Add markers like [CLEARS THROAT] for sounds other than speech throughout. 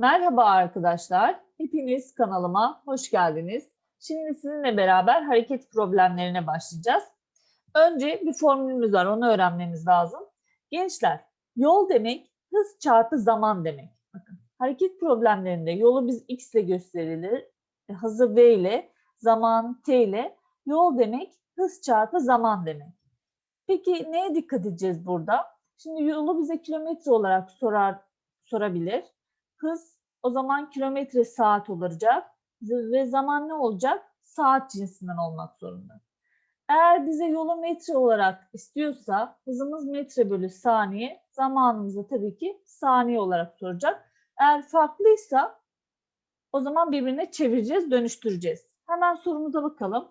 Merhaba arkadaşlar. Hepiniz kanalıma hoş geldiniz. Şimdi sizinle beraber hareket problemlerine başlayacağız. Önce bir formülümüz var. Onu öğrenmemiz lazım. Gençler, yol demek hız çarpı zaman demek. Bakın, hareket problemlerinde yolu biz x ile gösterilir. e, Hızı v ile, zaman t ile. Yol demek hız çarpı zaman demek. Peki neye dikkat edeceğiz burada? Şimdi yolu bize kilometre olarak sorar sorabilir. Hız o zaman kilometre saat olacak ve zaman ne olacak? Saat cinsinden olmak zorunda. Eğer bize yolu metre olarak istiyorsa hızımız metre bölü saniye, zamanımızı tabii ki saniye olarak soracak. Eğer farklıysa o zaman birbirine çevireceğiz, dönüştüreceğiz. Hemen sorumuza bakalım.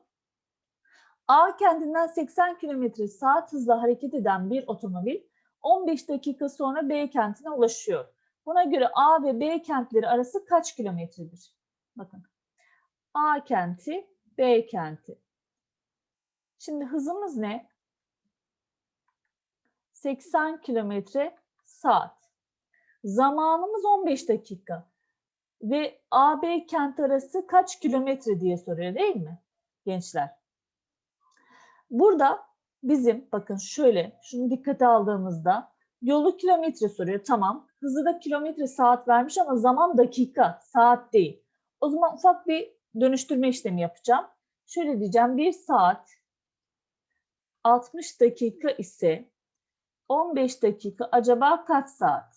A kentinden 80 km saat hızla hareket eden bir otomobil 15 dakika sonra B kentine ulaşıyor. Buna göre A ve B kentleri arası kaç kilometredir? Bakın. A kenti, B kenti. Şimdi hızımız ne? 80 kilometre saat. Zamanımız 15 dakika. Ve A, B kent arası kaç kilometre diye soruyor değil mi gençler? Burada bizim bakın şöyle şunu dikkate aldığımızda yolu kilometre soruyor tamam. Hızı da kilometre saat vermiş ama zaman dakika saat değil. O zaman ufak bir dönüştürme işlemi yapacağım. Şöyle diyeceğim 1 saat 60 dakika ise 15 dakika acaba kaç saat?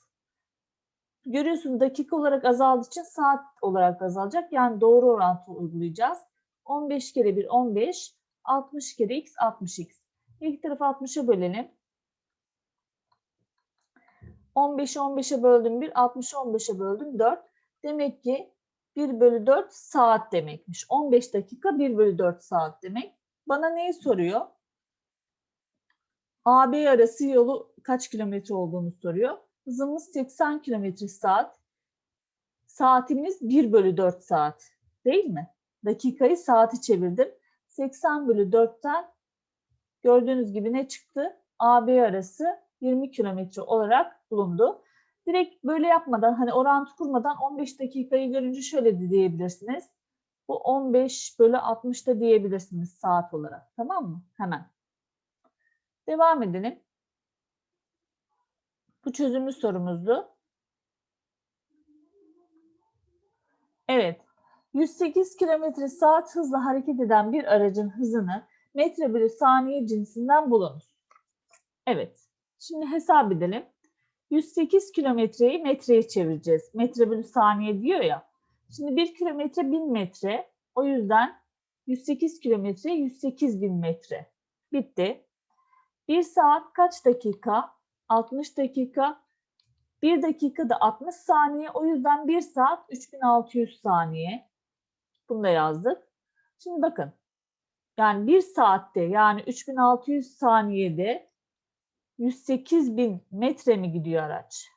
Görüyorsun dakika olarak azaldığı için saat olarak azalacak. Yani doğru orantı uygulayacağız. 15 kere 1 15, 60 kere x 60x. İlk tarafı 60'a bölelim. 15'i 15'e böldüm 1, 60'ı 15'e böldüm 4. Demek ki 1 bölü 4 saat demekmiş. 15 dakika 1 bölü 4 saat demek. Bana neyi soruyor? AB arası yolu kaç kilometre olduğunu soruyor. Hızımız 80 kilometre saat. Saatimiz 1 bölü 4 saat. Değil mi? Dakikayı saati çevirdim. 80 bölü 4'ten gördüğünüz gibi ne çıktı? AB arası 20 kilometre olarak bulundu. Direkt böyle yapmadan hani orantı kurmadan 15 dakikayı görünce şöyle de diyebilirsiniz. Bu 15 bölü 60 da diyebilirsiniz saat olarak. Tamam mı? Hemen. Devam edelim. Bu çözümlü sorumuzdu. Evet. 108 km saat hızla hareket eden bir aracın hızını metre bölü saniye cinsinden bulunuz. Evet. Şimdi hesap edelim. 108 kilometreyi metreye çevireceğiz. Metre bölü saniye diyor ya. Şimdi 1 kilometre 1000 metre. O yüzden 108 kilometre 108 bin metre. Bitti. 1 saat kaç dakika? 60 dakika. 1 dakika da 60 saniye. O yüzden 1 saat 3600 saniye. Bunu da yazdık. Şimdi bakın. Yani 1 saatte yani 3600 saniyede 108 bin metre mi gidiyor araç?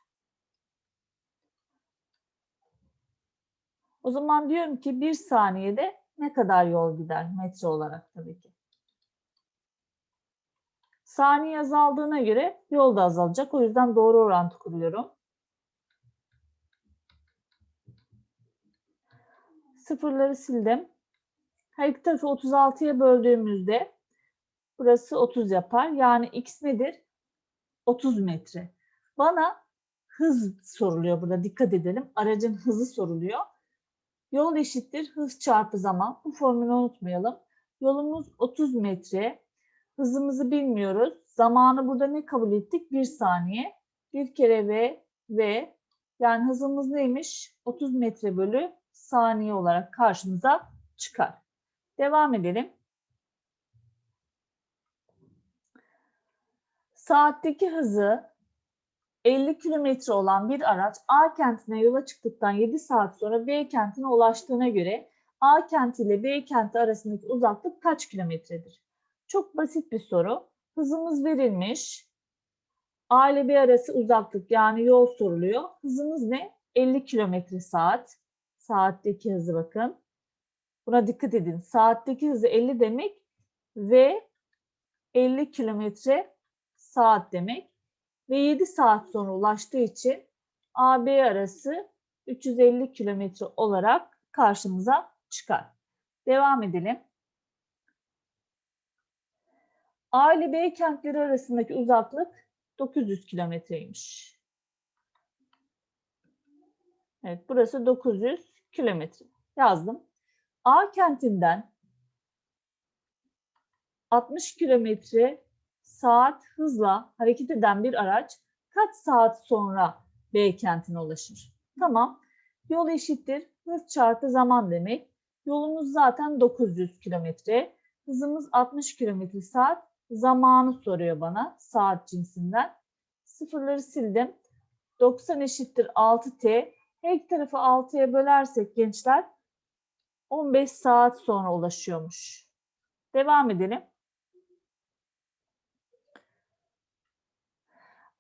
O zaman diyorum ki 1 saniyede ne kadar yol gider metre olarak tabii ki. Saniye azaldığına göre yol da azalacak. O yüzden doğru orantı kuruyorum. Sıfırları sildim. Her iki tarafı 36'ya böldüğümüzde burası 30 yapar. Yani x nedir? 30 metre. Bana hız soruluyor burada. Dikkat edelim. Aracın hızı soruluyor. Yol eşittir hız çarpı zaman. Bu formülü unutmayalım. Yolumuz 30 metre. Hızımızı bilmiyoruz. Zamanı burada ne kabul ettik? 1 saniye. Bir kere v, v. Yani hızımız neymiş? 30 metre bölü saniye olarak karşımıza çıkar. Devam edelim. Saatteki hızı 50 kilometre olan bir araç A kentine yola çıktıktan 7 saat sonra B kentine ulaştığına göre A kenti ile B kenti arasındaki uzaklık kaç kilometredir? Çok basit bir soru. Hızımız verilmiş. A ile B arası uzaklık yani yol soruluyor. Hızımız ne? 50 kilometre saat. Saatteki hızı bakın. Buna dikkat edin. Saatteki hızı 50 demek ve 50 kilometre saat demek. Ve 7 saat sonra ulaştığı için AB arası 350 kilometre olarak karşımıza çıkar. Devam edelim. A ile B kentleri arasındaki uzaklık 900 kilometreymiş. Evet, burası 900 kilometre. Yazdım. A kentinden 60 kilometre saat hızla hareket eden bir araç kaç saat sonra B kentine ulaşır? Tamam. Yol eşittir. Hız çarpı zaman demek. Yolumuz zaten 900 kilometre. Hızımız 60 kilometre saat. Zamanı soruyor bana saat cinsinden. Sıfırları sildim. 90 eşittir 6T. Her tarafı 6'ya bölersek gençler 15 saat sonra ulaşıyormuş. Devam edelim.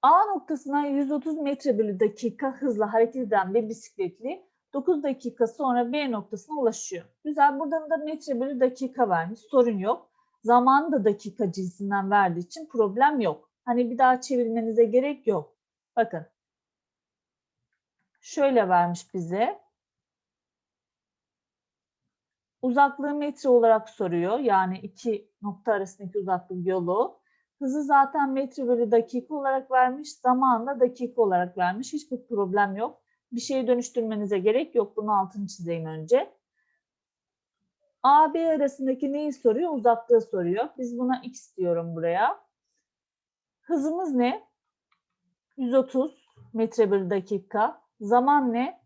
A noktasına 130 metre bölü dakika hızla hareket eden bir bisikletli 9 dakika sonra B noktasına ulaşıyor. Güzel. Buradan da metre bölü dakika vermiş. Sorun yok. Zamanı da dakika cinsinden verdiği için problem yok. Hani bir daha çevirmenize gerek yok. Bakın. Şöyle vermiş bize. Uzaklığı metre olarak soruyor. Yani iki nokta arasındaki uzaklık yolu. Hızı zaten metre bölü dakika olarak vermiş. Zamanı da dakika olarak vermiş. Hiçbir problem yok. Bir şeyi dönüştürmenize gerek yok. Bunu altını çizeyim önce. A, B arasındaki neyi soruyor? Uzaklığı soruyor. Biz buna x diyorum buraya. Hızımız ne? 130 metre bölü dakika. Zaman ne?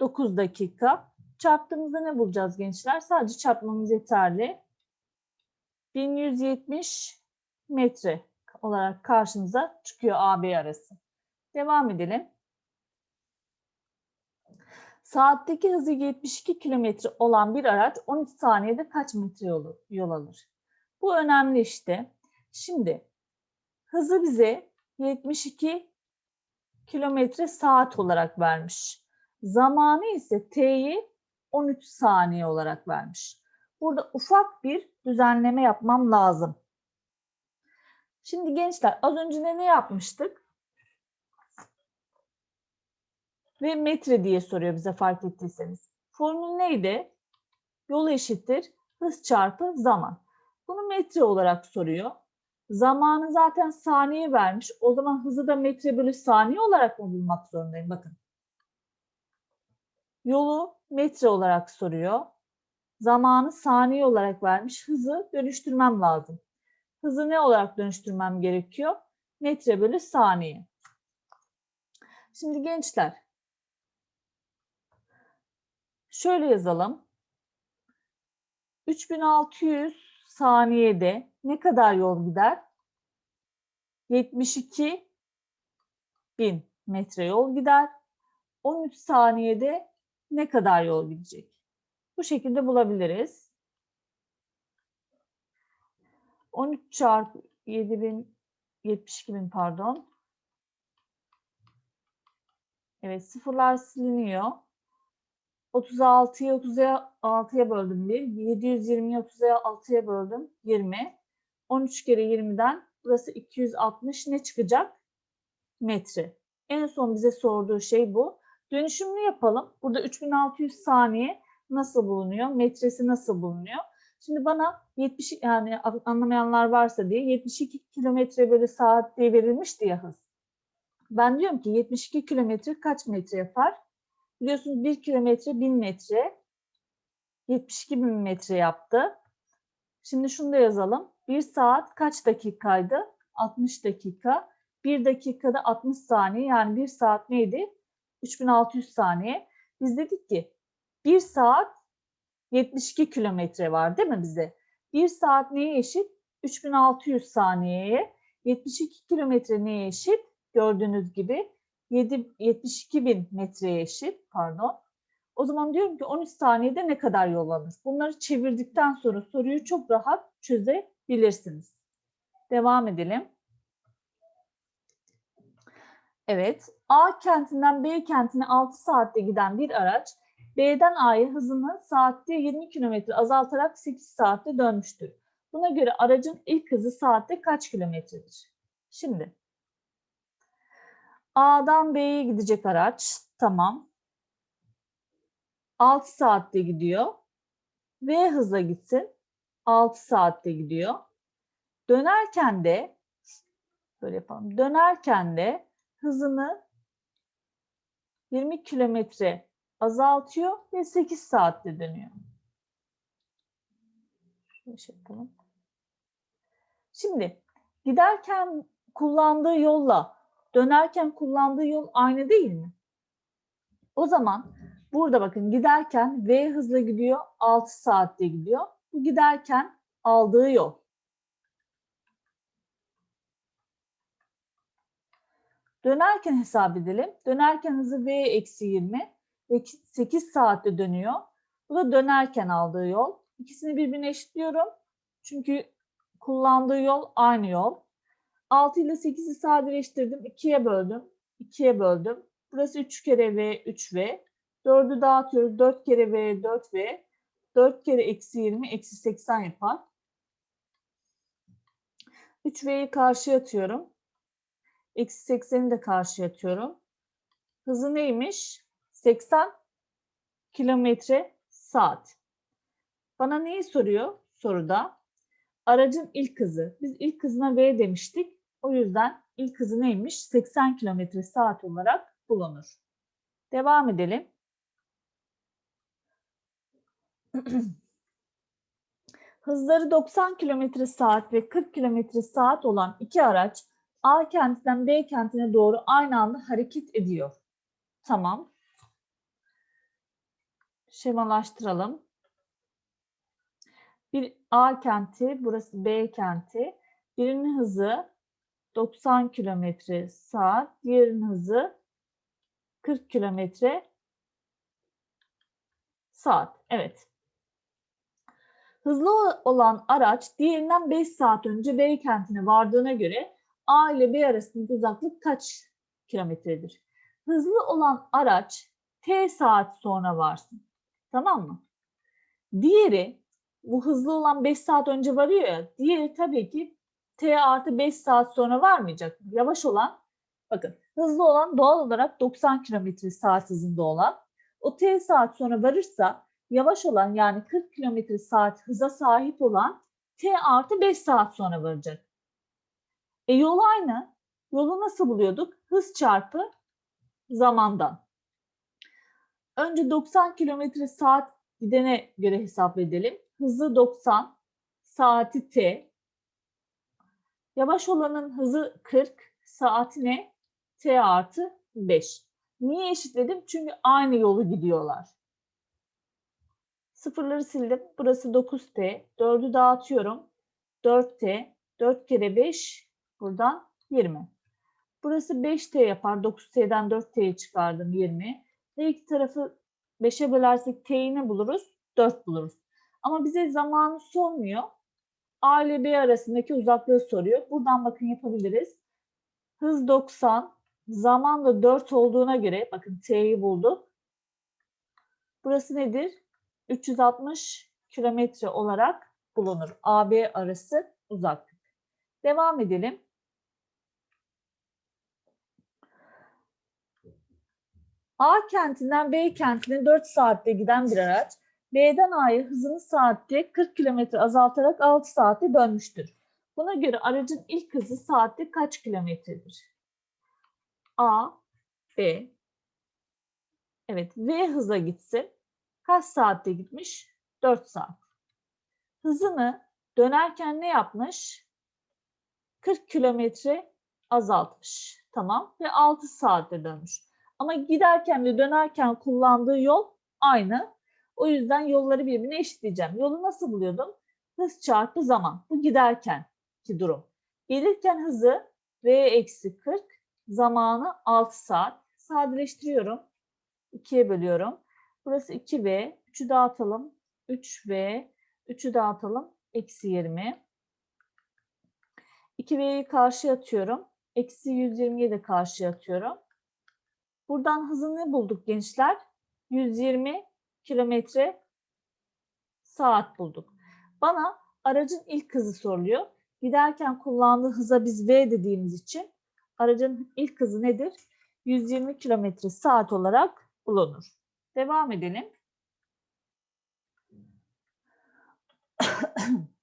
9 dakika. Çarptığımızda ne bulacağız gençler? Sadece çarpmamız yeterli. 1170 metre olarak karşımıza çıkıyor AB arası. Devam edelim. Saatteki hızı 72 kilometre olan bir araç 13 saniyede kaç metre yolu, yol alır? Bu önemli işte. Şimdi hızı bize 72 kilometre saat olarak vermiş. Zamanı ise T'yi 13 saniye olarak vermiş. Burada ufak bir düzenleme yapmam lazım. Şimdi gençler az önce ne yapmıştık? Ve metre diye soruyor bize fark ettiyseniz. Formül neydi? Yol eşittir hız çarpı zaman. Bunu metre olarak soruyor. Zamanı zaten saniye vermiş. O zaman hızı da metre bölü saniye olarak mı bulmak zorundayım? Bakın. Yolu metre olarak soruyor. Zamanı saniye olarak vermiş. Hızı dönüştürmem lazım. Hızı ne olarak dönüştürmem gerekiyor? Metre bölü saniye. Şimdi gençler. Şöyle yazalım. 3600 saniyede ne kadar yol gider? 72 bin metre yol gider. 13 saniyede ne kadar yol gidecek? Bu şekilde bulabiliriz. 13 çarpı 7000 72 bin pardon. Evet sıfırlar siliniyor. 36'yı 36'ya böldüm 1. 720'yi 36'ya böldüm 20. 13 kere 20'den burası 260 ne çıkacak? Metre. En son bize sorduğu şey bu. Dönüşümlü yapalım. Burada 3600 saniye nasıl bulunuyor? Metresi nasıl bulunuyor? Şimdi bana 70 yani anlamayanlar varsa diye 72 kilometre bölü saat diye verilmişti ya hız. Ben diyorum ki 72 kilometre kaç metre yapar? Biliyorsunuz 1 kilometre 1000 metre. 72 bin metre yaptı. Şimdi şunu da yazalım. 1 saat kaç dakikaydı? 60 dakika. 1 dakikada 60 saniye yani 1 saat neydi? 3600 saniye. Biz dedik ki 1 saat 72 kilometre var değil mi bize? 1 saat neye eşit? 3600 saniyeye. 72 kilometre neye eşit? Gördüğünüz gibi 7, 72 bin metreye eşit. Pardon. O zaman diyorum ki 13 saniyede ne kadar yol alır? Bunları çevirdikten sonra soruyu çok rahat çözebilirsiniz. Devam edelim. Evet, A kentinden B kentine 6 saatte giden bir araç B'den A'ya hızını saatte 20 km azaltarak 8 saatte dönmüştür. Buna göre aracın ilk hızı saatte kaç kilometredir? Şimdi A'dan B'ye gidecek araç. Tamam. 6 saatte gidiyor. V hızla gitsin. 6 saatte gidiyor. Dönerken de böyle yapalım. Dönerken de hızını 20 kilometre azaltıyor ve 8 saatte dönüyor. Şey. Şimdi giderken kullandığı yolla dönerken kullandığı yol aynı değil mi? O zaman burada bakın giderken V hızla gidiyor 6 saatte gidiyor. Bu giderken aldığı yol. Dönerken hesap edelim. Dönerken hızı V eksi 20 ve 8 saatte dönüyor. Bu da dönerken aldığı yol. İkisini birbirine eşitliyorum. Çünkü kullandığı yol aynı yol. 6 ile 8'i sadeleştirdim. 2'ye böldüm. 2'ye böldüm. Burası 3 kere V, 3V. 4'ü dağıtıyoruz. 4 kere V, 4V. 4 kere eksi 20, eksi 80 yapar. 3V'yi karşıya atıyorum. Eksi 80'i de karşıya atıyorum. Hızı neymiş? 80 kilometre saat. Bana neyi soruyor soruda? Aracın ilk hızı. Biz ilk hızına V demiştik. O yüzden ilk hızı neymiş? 80 kilometre saat olarak bulunur. Devam edelim. [CLEARS THROAT] Hızları 90 km saat ve 40 km saat olan iki araç A kentinden B kentine doğru aynı anda hareket ediyor. Tamam. Şemalaştıralım. Bir A kenti, burası B kenti. Birinin hızı 90 km saat, diğerinin hızı 40 km saat. Evet. Hızlı olan araç diğerinden 5 saat önce B kentine vardığına göre A ile B arasındaki uzaklık kaç kilometredir? Hızlı olan araç T saat sonra varsın. Tamam mı? Diğeri bu hızlı olan 5 saat önce varıyor ya. Diğeri tabii ki T artı 5 saat sonra varmayacak. Yavaş olan bakın hızlı olan doğal olarak 90 km saat hızında olan o T saat sonra varırsa yavaş olan yani 40 km saat hıza sahip olan T artı 5 saat sonra varacak. E yol aynı. Yolu nasıl buluyorduk? Hız çarpı zamandan. Önce 90 km saat gidene göre hesap edelim. Hızı 90, saati T. Yavaş olanın hızı 40, saati ne? T artı 5. Niye eşitledim? Çünkü aynı yolu gidiyorlar. Sıfırları sildim. Burası 9T. 4'ü dağıtıyorum. 4T. 4 kere 5 buradan 20. Burası 5T yapar. 9T'den 4T'yi çıkardım 20. Her iki tarafı 5'e bölersek T'yi ne buluruz? 4 buluruz. Ama bize zamanı sormuyor. A ile B arasındaki uzaklığı soruyor. Buradan bakın yapabiliriz. Hız 90, zaman da 4 olduğuna göre bakın T'yi bulduk. Burası nedir? 360 kilometre olarak bulunur. AB arası uzaklık. Devam edelim. A kentinden B kentine 4 saatte giden bir araç B'den A'ya hızını saatte 40 km azaltarak 6 saatte dönmüştür. Buna göre aracın ilk hızı saatte kaç kilometredir? A, B. Evet, V hıza gitsin. Kaç saatte gitmiş? 4 saat. Hızını dönerken ne yapmış? 40 kilometre azaltmış. Tamam. Ve 6 saatte dönmüş. Ama giderken ve dönerken kullandığı yol aynı. O yüzden yolları birbirine eşitleyeceğim. Yolu nasıl buluyordum? Hız çarpı zaman. Bu giderken ki durum. Gelirken hızı V eksi 40, zamanı 6 saat. Sadeleştiriyorum. 2'ye bölüyorum. Burası 2V. 3'ü dağıtalım. 3V. 3'ü dağıtalım. Eksi 20. 2V'yi karşıya atıyorum. Eksi 120'yi de karşıya atıyorum. Buradan hızını bulduk gençler. 120 kilometre saat bulduk. Bana aracın ilk hızı soruluyor. Giderken kullandığı hıza biz V dediğimiz için aracın ilk hızı nedir? 120 kilometre saat olarak bulunur. Devam edelim. [COUGHS]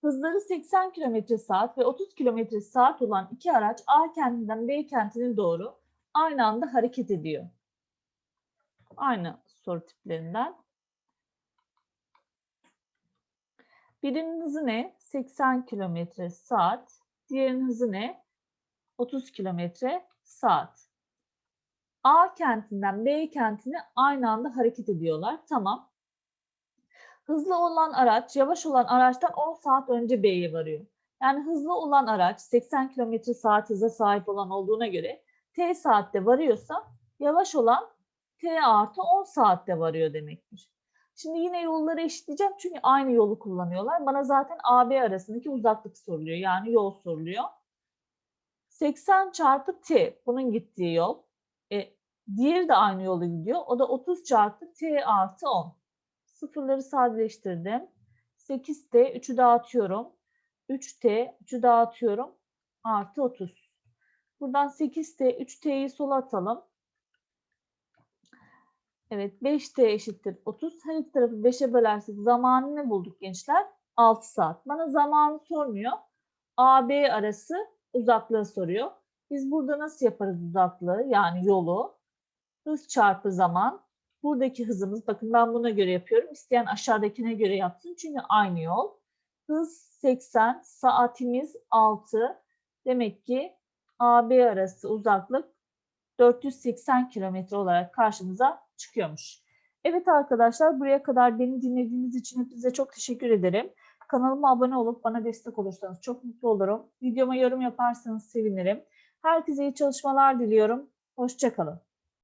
Hızları 80 km saat ve 30 km saat olan iki araç A kentinden B kentine doğru aynı anda hareket ediyor. Aynı soru tiplerinden. Birinin hızı ne? 80 km saat. Diğerinin hızı ne? 30 km saat. A kentinden B kentine aynı anda hareket ediyorlar. Tamam. Hızlı olan araç yavaş olan araçtan 10 saat önce B'ye varıyor. Yani hızlı olan araç 80 km saat hıza sahip olan olduğuna göre T saatte varıyorsa yavaş olan T artı 10 saatte varıyor demektir. Şimdi yine yolları eşitleyeceğim çünkü aynı yolu kullanıyorlar. Bana zaten AB arasındaki uzaklık soruluyor. Yani yol soruluyor. 80 çarpı T bunun gittiği yol. E, diğeri de aynı yolu gidiyor. O da 30 çarpı T artı 10. Sıfırları sadeleştirdim. 8T 3'ü dağıtıyorum. 3T 3'ü dağıtıyorum. Artı 30. Buradan 8T 3T'yi sola atalım. Evet 5T eşittir 30. Her iki tarafı 5'e bölersek zamanı ne bulduk gençler? 6 saat. Bana zamanı sormuyor. AB arası uzaklığı soruyor. Biz burada nasıl yaparız uzaklığı? Yani yolu. Hız çarpı zaman. Buradaki hızımız, bakın ben buna göre yapıyorum. İsteyen aşağıdakine göre yapsın. Çünkü aynı yol. Hız 80, saatimiz 6. Demek ki AB arası uzaklık 480 kilometre olarak karşımıza çıkıyormuş. Evet arkadaşlar buraya kadar beni dinlediğiniz için hepinize çok teşekkür ederim. Kanalıma abone olup bana destek olursanız çok mutlu olurum. Videoma yorum yaparsanız sevinirim. Herkese iyi çalışmalar diliyorum. Hoşçakalın.